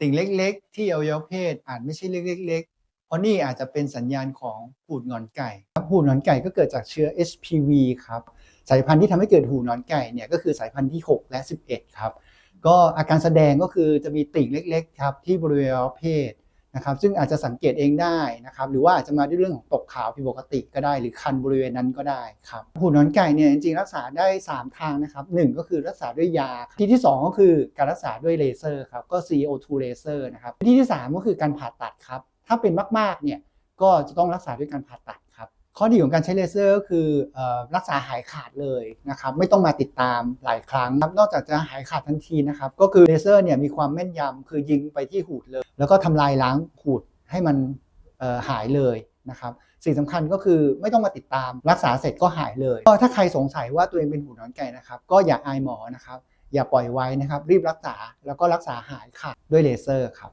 ติ่งเล็กๆ ที่อวัยวะเพศอาจไม่ใช่เล็กๆ เพราะนี่อาจจะเป็นสัญญาณของหูดหงอนไก่ครับหูดหงอนไก่ก็เกิดจากเชื้อ HPV ครับ สายพันธุ์ที่ทำให้เกิดหูหนอนไก่เนี่ยก็คือสายพันธุ์ที่ 6 และ 11 ครับ ก็อาการแสดงก็คือจะมีติ่งเล็กๆ ครับที่บริเวณอวัยเพศ นะครับ ซึ่งอาจจะสังเกตเองได้นะครับ หรือว่าอาจจะมาด้วยเรื่องของตกขาวผิดปกติก็ได้ หรือคันบริเวณนั้นก็ได้ครับหูนอนไก่เนี่ยจริงๆรักษาได้ 3 ทางนะครับหนึ่งก็คือรักษาด้วยยา ที่ที่ 2 ก็คือการรักษาด้วยเลเซอร์ครับก็ CO2 เลเซอร์นะครับที่ที่ 3 ก็คือการผ่าตัดครับถ้าเป็นมากๆเนี่ยก็จะต้องรักษาด้วยการผ่าตัด ข้อดีของการใช้เลเซอร์ก็คือรักษาหายขาดเลยนะครับไม่ต้องมาติดตามหลายครั้งนอกจากจะหายขาดทันทีนะครับก็คือเลเซอร์เนี่ยมีความแม่นยำคือยิงไปที่หูดเลย แล้วก็ทำลายล้างหูดให้มันหายเลยนะครับสิ่งสำคัญก็คือไม่ต้องมาติดตามรักษาเสร็จก็หายเลยก็ถ้าใครสงสัยว่าตัวเองเป็นหูดนอนไก่นะครับก็อย่าอายหมอนะครับอย่าปล่อยไว้นะครับรีบรักษาแล้วก็รักษาหายขาดด้วยเลเซอร์ครับ